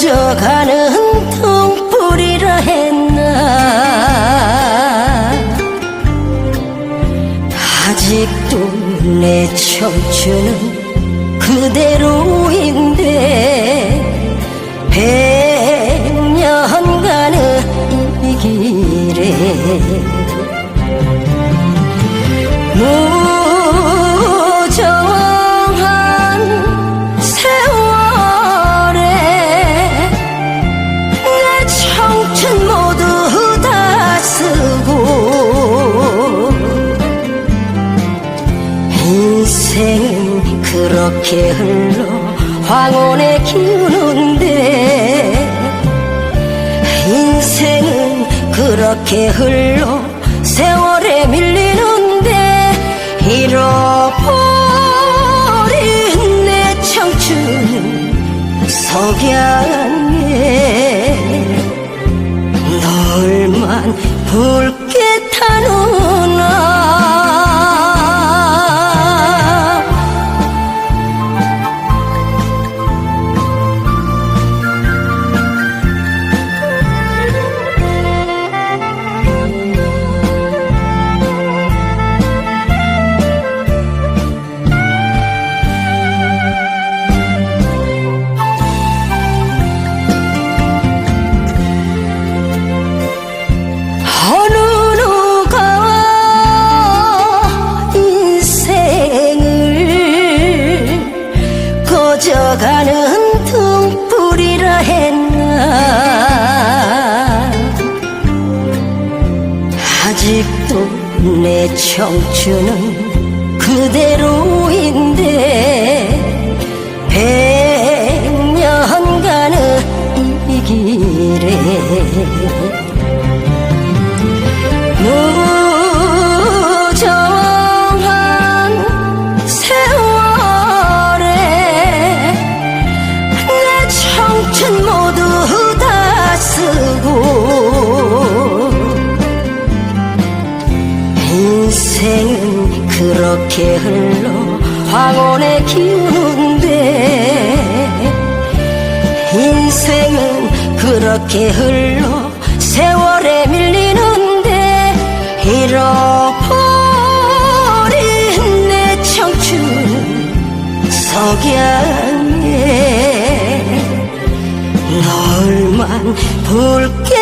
꺼져가는 통풀이라 했나. 아직도 내 청춘은 그대로인데 백년간의 이 길에 그렇게 흘러 황혼에 기우는데 인생은 그렇게 흘러 세월에 밀리는데 잃어버린 내 청춘은 석양에 널만 붉게 타누 꺼져가는 등불이라 했나. 아직도 내 청춘은 그대로인데 그렇게 흘러 황혼에 기우는데 인생은 그렇게 흘러 세월에 밀리는데 잃어버린 내 청춘 석양에 널만 붉게